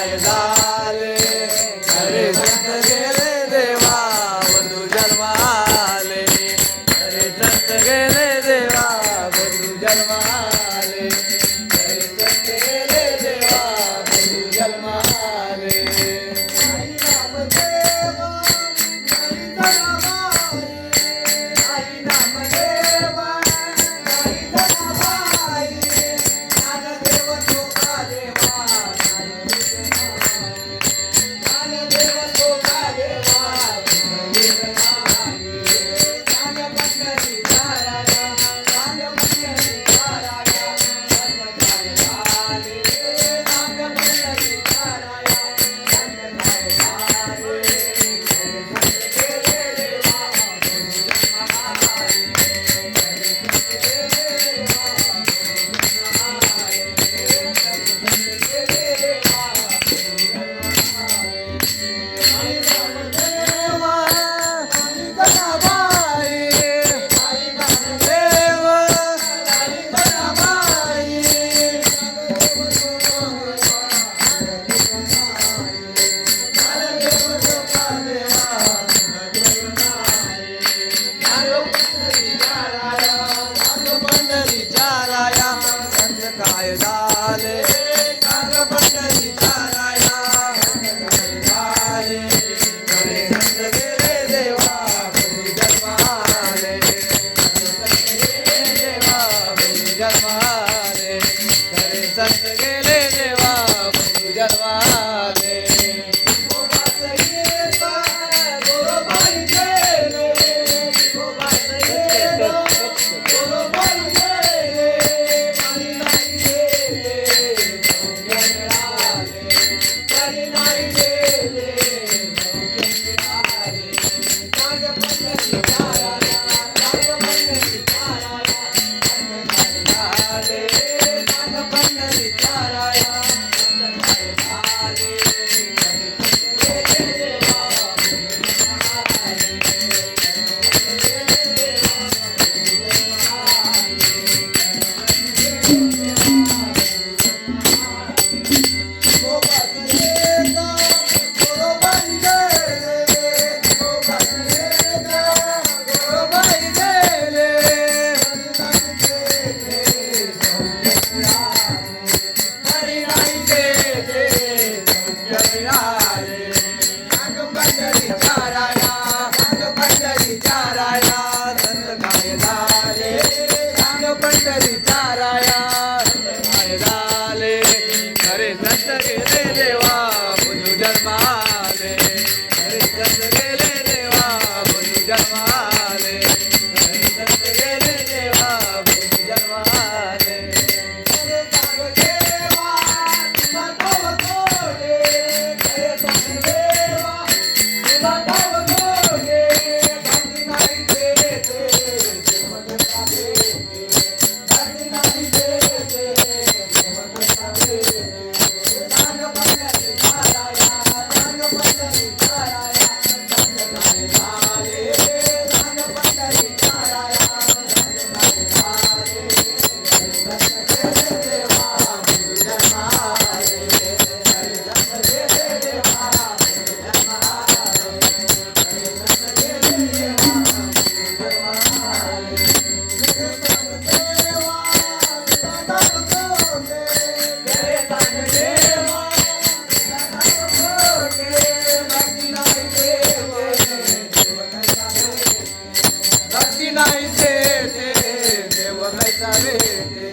काय झाले. गेले देवा बंधू जन्माले. अरे गेले देवा बंधू जन्माले. Hallelujah. yeah.